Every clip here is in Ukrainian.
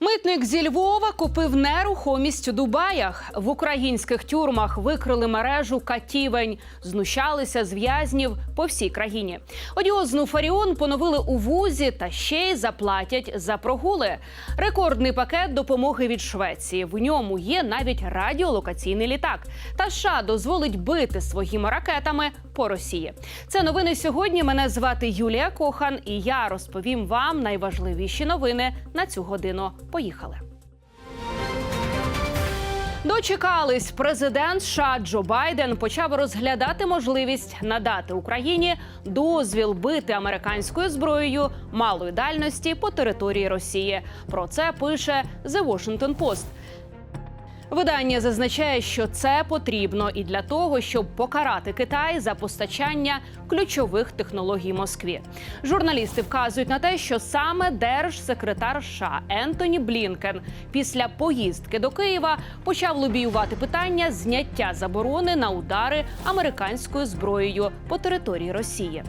Митник зі Львова купив нерухомість у Дубаях. В українських тюрмах викрили мережу катівень, знущалися з в'язнів по всій країні. Одіозну Фаріон поновили у вузі та ще й заплатять за прогули. Рекордний пакет допомоги від Швеції. В ньому є навіть радіолокаційний літак. Та США дозволить бити своїми ракетами по Росії. Це новини сьогодні. Мене звати Юлія Кохан, і я розповім вам найважливіші новини на цю годину. Поїхали. Дочекались, президент США Джо Байден почав розглядати можливість надати Україні дозвіл бити американською зброєю малої дальності по території Росії. Про це пише The Washington Post. Видання зазначає, що це потрібно і для того, щоб покарати Китай за постачання ключових технологій Москві. Журналісти вказують на те, що саме держсекретар США Ентоні Блінкен після поїздки до Києва почав лобіювати питання зняття заборони на удари американською зброєю по території Росії.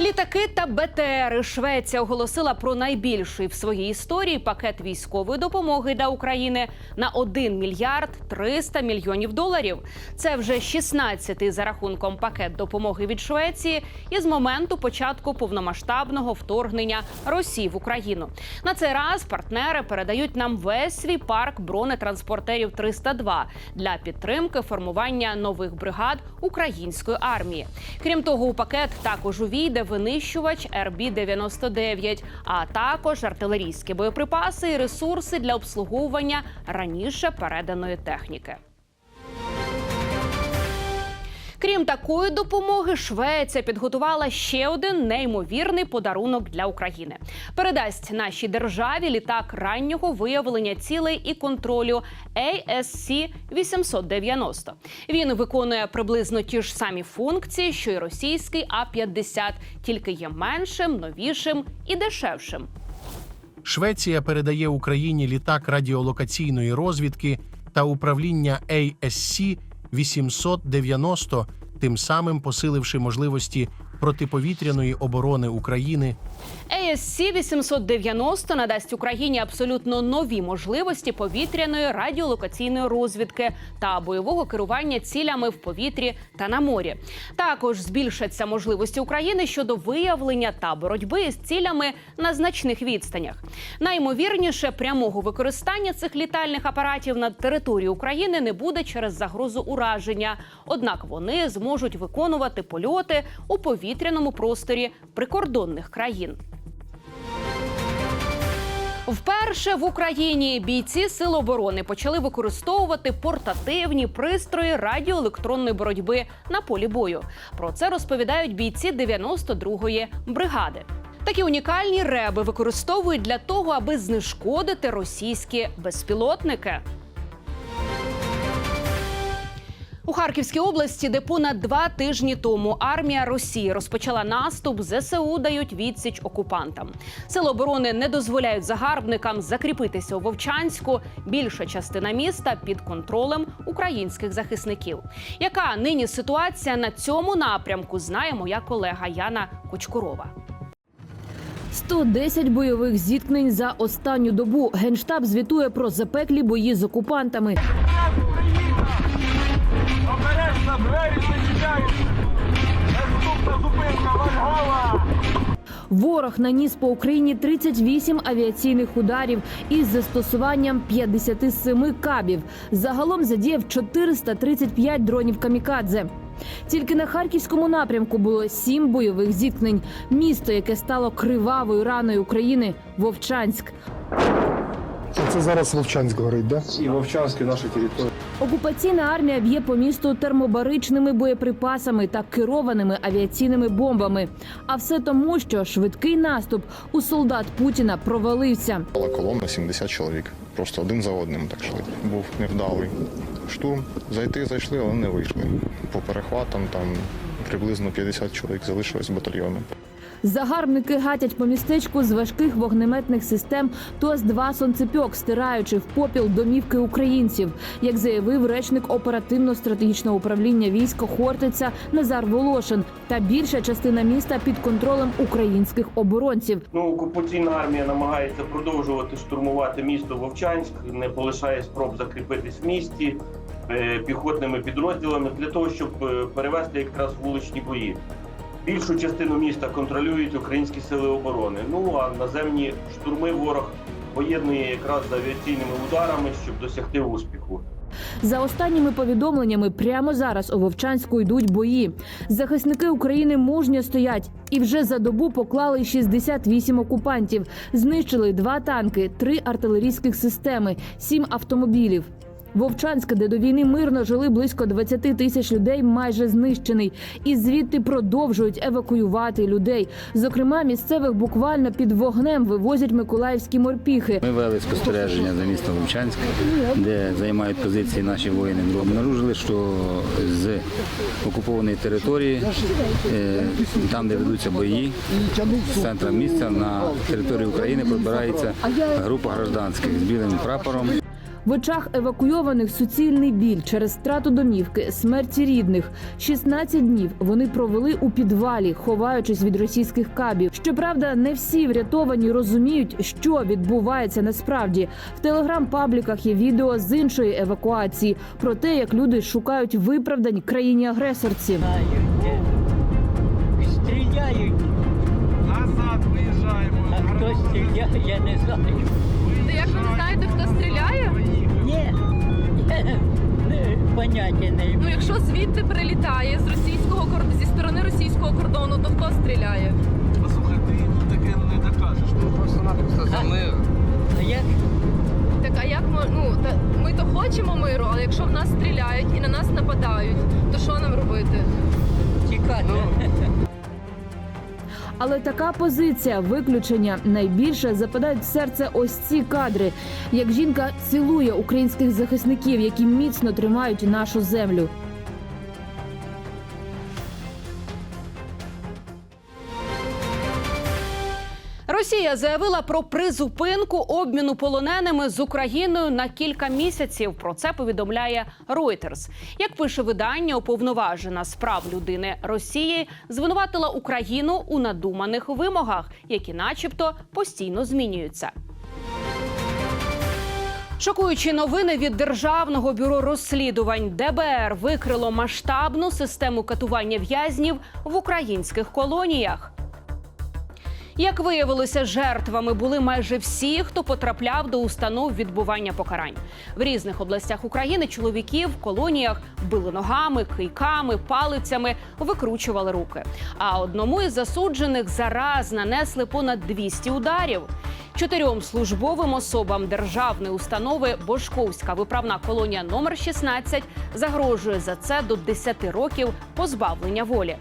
Літаки та БТРи Швеція оголосила про найбільший в своїй історії пакет військової допомоги для України на 1 мільярд 300 мільйонів доларів. Це вже 16-й за рахунком пакет допомоги від Швеції із моменту початку повномасштабного вторгнення Росії в Україну. На цей раз партнери передають нам весь свій парк бронетранспортерів 302 для підтримки формування нових бригад української армії. Крім того, у пакет також увійде винищувач РБ-99, а також артилерійські боєприпаси і ресурси для обслуговування раніше переданої техніки. Крім такої допомоги, Швеція підготувала ще один неймовірний подарунок для України. Передасть нашій державі літак раннього виявлення цілей і контролю ASC 890. Він виконує приблизно ті ж самі функції, що й російський А-50, тільки є меншим, новішим і дешевшим. Швеція передає Україні літак радіолокаційної розвідки та управління ASC 890, тим самим посиливши можливості протиповітряної оборони України ASC 890 надасть Україні абсолютно нові можливості повітряної радіолокаційної розвідки та бойового керування цілями в повітрі та на морі. Також збільшаться можливості України щодо виявлення та боротьби з цілями на значних відстанях. Найімовірніше прямого використання цих літальних апаратів на території України не буде через загрозу ураження. Однак вони зможуть виконувати польоти у повітряному просторі прикордонних країн. Вперше в Україні бійці Сил оборони почали використовувати портативні пристрої радіоелектронної боротьби на полі бою. Про це розповідають бійці 92-ї бригади. Такі унікальні реби використовують для того, аби знешкодити російські безпілотники. У Харківській області, де понад два тижні тому армія Росії розпочала наступ, ЗСУ дають відсіч окупантам. Сили оборони не дозволяють загарбникам закріпитися у Вовчанську. Більша частина міста під контролем українських захисників. Яка нині ситуація на цьому напрямку? Знає моя колега Яна Кочкурова. 110 бойових зіткнень за останню добу. Генштаб звітує про запеклі бої з окупантами. Двері зачиняють. Наступна зупинка Вальгала. Ворог наніс по Україні 38 авіаційних ударів із застосуванням 57 кабів. Загалом задіяв 435 дронів камікадзе. Тільки на харківському напрямку було сім бойових зіткнень. Місто, яке стало кривавою раною України Вовчанськ. Це зараз Вовчанськ горить, да? і Вовчанській нашій території. Окупаційна армія б'є по місту термобаричними боєприпасами та керованими авіаційними бомбами. А все тому, що швидкий наступ у солдат Путіна провалився. Була колона 70 чоловік. Просто один за одним так шли. Був невдалий штурм. Зайти зайшли, але не вийшли. По перехватам там приблизно 50 чоловік залишилось з батальйону. Загарбники гатять по містечку з важких вогнеметних систем ТОС-2 «Сонцепьок», стираючи в попіл домівки українців, як заявив речник оперативно-стратегічного управління війська Хортиця Назар Волошин. Та більша частина міста під контролем українських оборонців. Ну, окупаційна армія намагається продовжувати штурмувати місто Вовчанськ, не полишає спроб закріпитись в місті е, піхотними підрозділами для того, щоб е, перевести якраз вуличні бої. Більшу частину міста контролюють українські сили оборони. Ну а наземні штурми ворог поєднує якраз з авіаційними ударами, щоб досягти успіху. За останніми повідомленнями, прямо зараз у Вовчанську йдуть бої. Захисники України мужньо стоять і вже за добу поклали 68 окупантів. Знищили два танки, три артилерійських системи, сім автомобілів. Вовчанськ, де до війни мирно жили близько 20 тисяч людей, майже знищений, і звідти продовжують евакуювати людей. Зокрема, місцевих буквально під вогнем вивозять миколаївські морпіхи. Ми вели спостереження за містом Вовчанськ, де займають позиції наші воїни. Обнаружили, що з окупованої території, е, там, де ведуться бої, з центра міста на територію України пробирається група гражданських з білим прапором. В очах евакуйованих суцільний біль через страту домівки, смерті рідних. 16 днів вони провели у підвалі, ховаючись від російських кабів. Щоправда, не всі врятовані розуміють, що відбувається насправді. В телеграм-пабліках є відео з іншої евакуації про те, як люди шукають виправдань країні-агресорці. Стріляють, Назад виїжджаємо. а хто стріляє, я не знаю. Як ви не знаєте, хто стріляє? Поняття не Ну якщо звідти прилітає з російського кор- зі сторони російського кордону, то хто стріляє? Послухай, ти таке не докажеш. Ти просто-напросто за. А як Так а як ми ну та ми то хочемо миру, але якщо в нас стріляють і на нас нападають, то що нам робити? тікати? Але така позиція виключення найбільше западають в серце ось ці кадри, як жінка цілує українських захисників, які міцно тримають нашу землю. Росія заявила про призупинку обміну полоненими з Україною на кілька місяців. Про це повідомляє Reuters. Як пише видання, уповноважена з прав людини Росії звинуватила Україну у надуманих вимогах, які, начебто, постійно змінюються. Шокуючі новини від державного бюро розслідувань ДБР викрило масштабну систему катування в'язнів в українських колоніях. Як виявилося, жертвами були майже всі, хто потрапляв до установ відбування покарань. В різних областях України чоловіків в колоніях били ногами, кийками, палицями, викручували руки. А одному із засуджених зараз нанесли понад 200 ударів. Чотирьом службовим особам державної установи Бошковська виправна колонія номер 16 загрожує за це до 10 років позбавлення волі.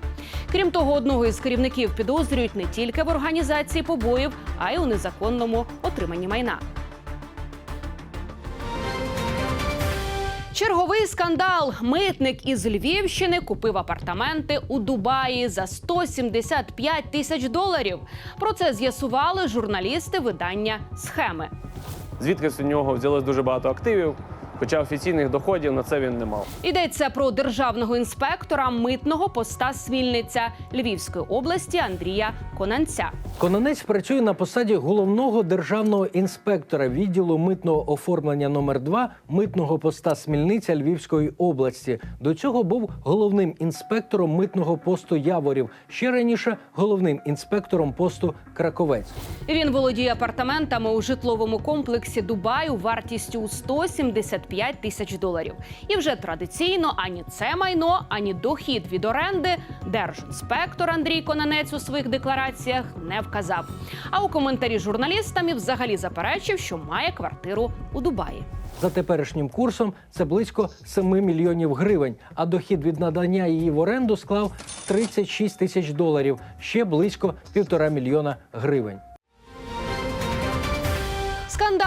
Крім того, одного із керівників підозрюють не тільки в організації побоїв, а й у незаконному отриманні майна. Черговий скандал. Митник із Львівщини купив апартаменти у Дубаї за 175 тисяч доларів. Про це з'ясували журналісти видання схеми. Звідкись у нього взялось дуже багато активів, хоча офіційних доходів на це він не мав. Йдеться про державного інспектора митного поста Смільниця Львівської області Андрія Конанця. Кононець працює на посаді головного державного інспектора відділу митного оформлення номер 2 митного поста Смільниця Львівської області. До цього був головним інспектором митного посту Яворів. Ще раніше головним інспектором посту Краковець. Він володіє апартаментами у житловому комплексі Дубаю вартістю у 175 тисяч доларів. І вже традиційно ані це майно, ані дохід від оренди держінспектор Андрій Конанець у своїх деклараціях не вказав. А у коментарі журналістам і взагалі заперечив, що має квартиру у Дубаї. За теперішнім курсом це близько 7 мільйонів гривень, а дохід від надання її в оренду склав 36 тисяч доларів, ще близько півтора мільйона гривень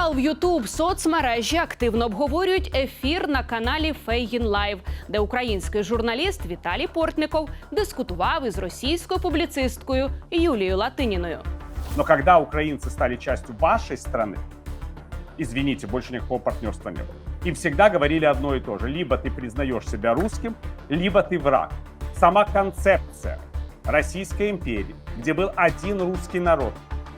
Скандал в Ютуб соцмережі активно обговорюють ефір на каналі Фейгін Лайв, де український журналіст Віталій Портников дискутував із російською публіцисткою Юлією Латиніною. Но когда украинцы стали частью вашей страны, извините, больше никакого партнерства не было. Им всегда говорили одно и то же. Либо ты признаешь себя русским, либо ты враг. Сама концепция Российской империи, где был один русский народ,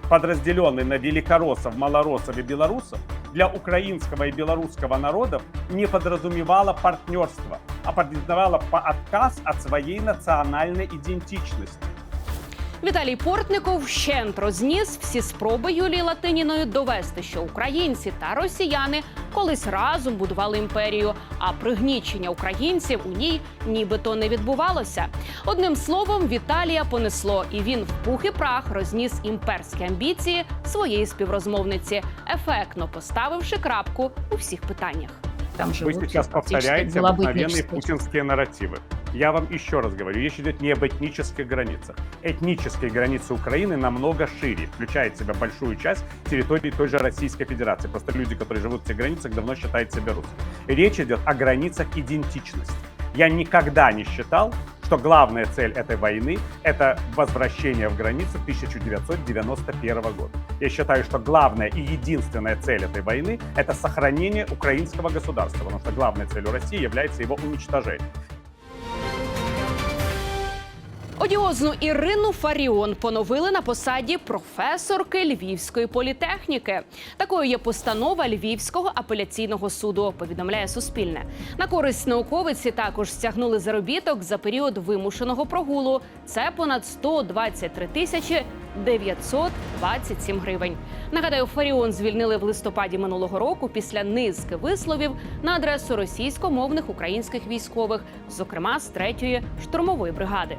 подразделенный на великороссов, малороссов и белорусов, для украинского и белорусского народов не подразумевала партнерство, а подразумевала по- отказ от своей национальной идентичности. Віталій Портников вщент розніс всі спроби Юлії Латиніною довести, що українці та росіяни колись разом будували імперію, а пригнічення українців у ній нібито не відбувалося. Одним словом, Віталія понесло, і він в пух і прах розніс імперські амбіції своєї співрозмовниці, ефектно поставивши крапку у всіх питаннях. Там Вы сейчас повторяете обыкновенные путинские нарративы. Я вам еще раз говорю, речь идет не об этнических границах. Этнические границы Украины намного шире, включает в себя большую часть территории той же Российской Федерации. Просто люди, которые живут в этих границах, давно считают себя русскими. Речь идет о границах идентичности. Я никогда не считал, что главная цель этой войны – это возвращение в границы 1991 года. Я считаю, что главная и единственная цель этой войны – это сохранение украинского государства, потому что главной целью России является его уничтожение. Одіозну Ірину Фаріон поновили на посаді професорки Львівської політехніки. Такою є постанова Львівського апеляційного суду. Повідомляє Суспільне. На користь науковиці також стягнули заробіток за період вимушеного прогулу. Це понад 123 тисячі 927 гривень. Нагадаю, Фаріон звільнили в листопаді минулого року після низки висловів на адресу російськомовних українських військових, зокрема з 3-ї штурмової бригади.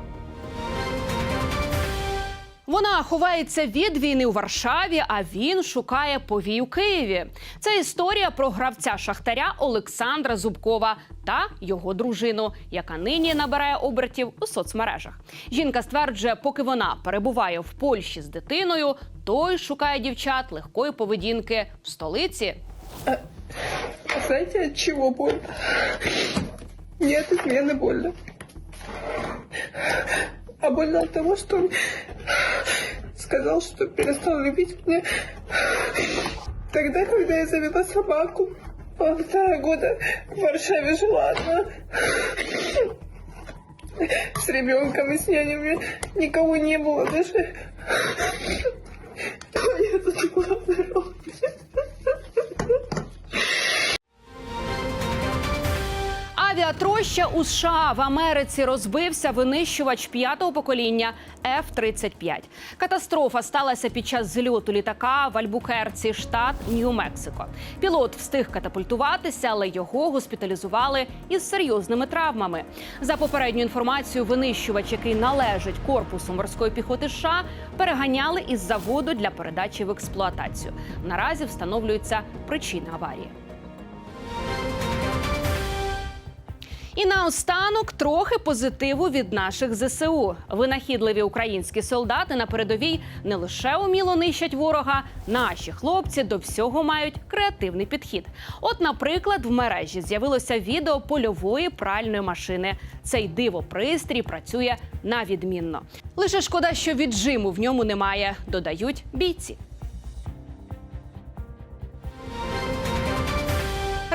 Вона ховається від війни у Варшаві, а він шукає повій у Києві. Це історія про гравця шахтаря Олександра Зубкова та його дружину, яка нині набирає обертів у соцмережах. Жінка стверджує, поки вона перебуває в Польщі з дитиною, той шукає дівчат легкої поведінки в столиці. Знаете, от чего больно? Не от измены больно. А больно от того, что он сказал, что перестал любить меня тогда, когда я завела собаку. Полтора года в Варшаве жила одна. С ребенком и с нянями никого не было даже. Авіатроща у США в Америці розбився винищувач п'ятого покоління F-35. Катастрофа сталася під час зльоту літака в Альбукерці, штат Нью-Мексико. Пілот встиг катапультуватися, але його госпіталізували із серйозними травмами. За попередню інформацію, винищувач, який належить корпусу морської піхоти США, переганяли із заводу для передачі в експлуатацію. Наразі встановлюються причини аварії. І наостанок трохи позитиву від наших ЗСУ. Винахідливі українські солдати на передовій не лише уміло нищать ворога, наші хлопці до всього мають креативний підхід. От, наприклад, в мережі з'явилося відео польової пральної машини. Цей дивопристрій працює на відмінно. Лише шкода, що віджиму в ньому немає, додають бійці.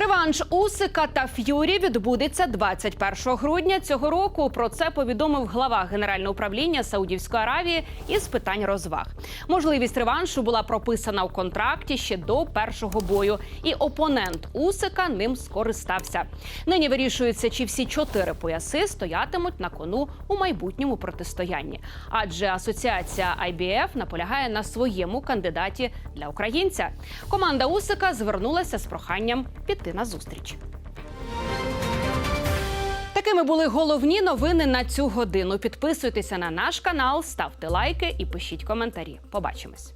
Реванш Усика та Ф'юрі відбудеться 21 грудня цього року. Про це повідомив глава генерального управління Саудівської Аравії із питань розваг. Можливість реваншу була прописана у контракті ще до першого бою, і опонент Усика ним скористався. Нині вирішується, чи всі чотири пояси стоятимуть на кону у майбутньому протистоянні. Адже асоціація IBF наполягає на своєму кандидаті для українця. Команда Усика звернулася з проханням піти на зустріч. Такими були головні новини на цю годину. Підписуйтеся на наш канал, ставте лайки і пишіть коментарі. Побачимось.